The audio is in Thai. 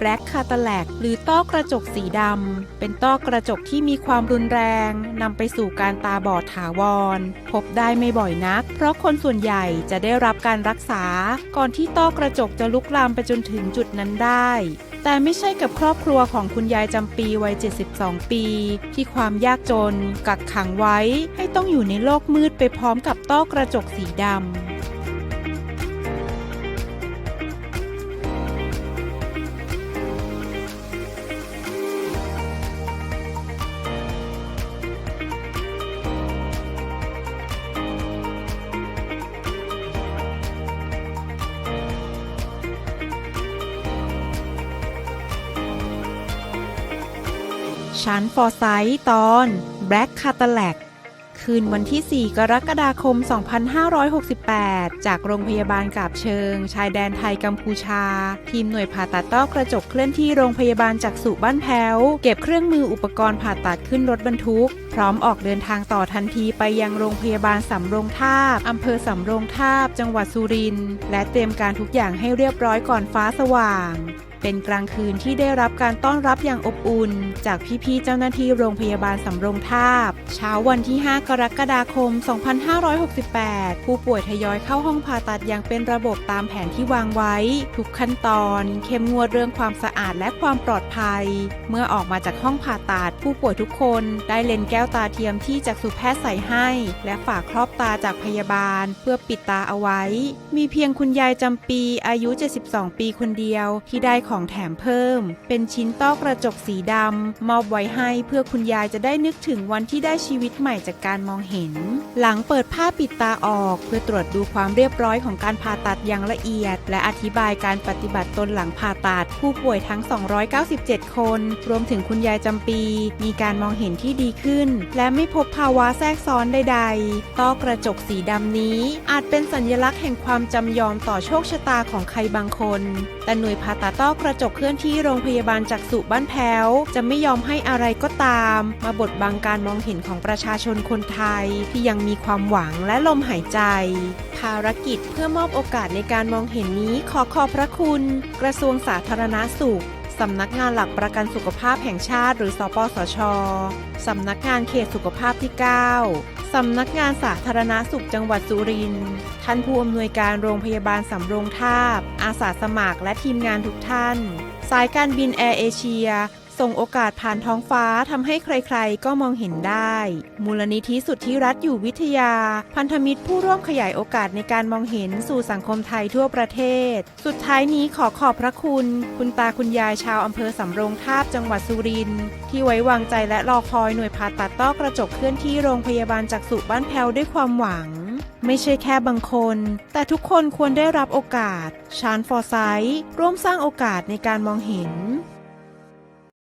Black Cataract หรือต้อกระจกสีดำ เป็นต้อกระจกที่มีความรุนแรงนำไปสู่การตาบอดถาวร พบได้ไม่บ่อยนัก เพราะคนส่วนใหญ่จะได้รับการรักษา ก่อนที่ต้อกระจกจะลุกลามไปจนถึงจุดนั้นได้ แต่ไม่ใช่กับครอบครัวของคุณยายจำปีวัย 72 ปี ที่ความยากจน กักขังไว้ ให้ต้องอยู่ในโลกมืดไปพร้อมกับต้อกระจกสีดำ ชั้นฟอร์ไซต์ตอน Black Cataract คืนวันที่ 4 กรกฎาคม 2568 จากโรงพยาบาลกาบเชิง ชายแดนไทยกัมพูชา ทีมหน่วยผ่าตัดต้อกระจกเคลื่อนที่โรงพยาบาลจากสุบ้านแพ้ว เก็บเครื่องมืออุปกรณ์ผ่าตัดขึ้นรถบรรทุก พร้อมออกเดินทางต่อทันทีไปยังโรงพยาบาลสำโรงทาบอำเภอสำโรงทาบ จังหวัดสุรินทร์และเตรียมการทุกอย่างให้เรียบร้อยก่อนฟ้าสว่าง เป็นกลางคืนที่ได้รับการต้อนรับอย่างอบอุ่น จากพี่ๆเจ้าหน้าที่โรงพยาบาลสำโรงทาบ เช้าวันที่ 5 กรกฎาคม 2568 ผู้ป่วยทยอยเข้าห้องผ่าตัดอย่างเป็นระบบตามแผนที่วางไว้ ทุกขั้นตอน เข้มงวดเรื่องความสะอาดและความปลอดภัย เมื่อออกมาจากห้องผ่าตัดผู้ป่วยทุกคนได้เลนแก้วตาเทียมที่จักษุแพทย์ใส่ให้ และฝากครอบตาจากพยาบาล เพื่อปิดตาเอาไว้ มีเพียงคุณยายจำปีอายุ 72 ปีคนเดียวที่ได้ของแถมเพิ่ม เป็นชิ้นต้อกระจกสีดำมอบไว้ให้เพื่อคุณยายจะได้นึกถึงวันที่ได้ชีวิตใหม่จากการมองเห็น หลังเปิดผ้าปิดตาออก เพื่อตรวจดูความเรียบร้อยของการผ่าตัดอย่างละเอียด และอธิบายการปฏิบัติตนหลังผ่าตัดผู้ป่วยทั้ง 297 คน รวมถึงคุณยายจำปี มีการมองเห็นที่ดีขึ้น และไม่พบภาวะแทรกซ้อนใดๆ ต้อกระจกสีดำนี้ อาจเป็นสัญลักษณ์แห่งความจำยอมต่อโชคชะตาของใครบางคน แต่หน่วยผ่าตัดต้อกกระจกเคลื่อนที่โรงพยาบาลจักษุบ้านแพ้ว จะไม่ยอมให้อะไรก็ตาม มาบดบังการมองเห็นของประชาชนคนไทย ที่ยังมีความหวังและลมหายใจ ภารกิจเพื่อมอบโอกาสในการมองเห็นนี้ขอขอบพระคุณ กระทรวงสาธารณาสุข สำนักงานหลักประกันสุขภาพแห่งชาติ หรือ สปสช สำนักงานเขตสุขภาพที่ 9 สำนักงานสาธารณาสุขจังหวัดสุรินทร์ ท่านผู้อำนวยการโรงพยาบาลสำโรงทาบ อาสาสมัครและทีมงานทุกท่าน สายการบินแอร์เอเชีย ส่งโอกาสผ่านท้องฟ้าทำให้ใครๆ ก็มองเห็นได้ มูลนิธิสุทธิรัฐอยู่วิทยา พันธมิตรผู้ร่วมขยายโอกาสในการมองเห็นสู่สังคมไทยทั่วประเทศ สุดท้ายนี้ขอขอบพระคุณ คุณตาคุณยายชาวอำเภอสำโรงทาบจังหวัดสุรินทร์ที่ไว้วางใจและรอคอยหน่วยผ่าตัดต้อกระจกเคลื่อนที่โรงพยาบาลจักษุบ้านแพวด้วยความหวัง ไม่ใช่แค่บางคน แต่ทุกคนควรได้รับโอกาสชานฟอร์ไซต์ร่วมสร้างโอกาสในการมองเห็น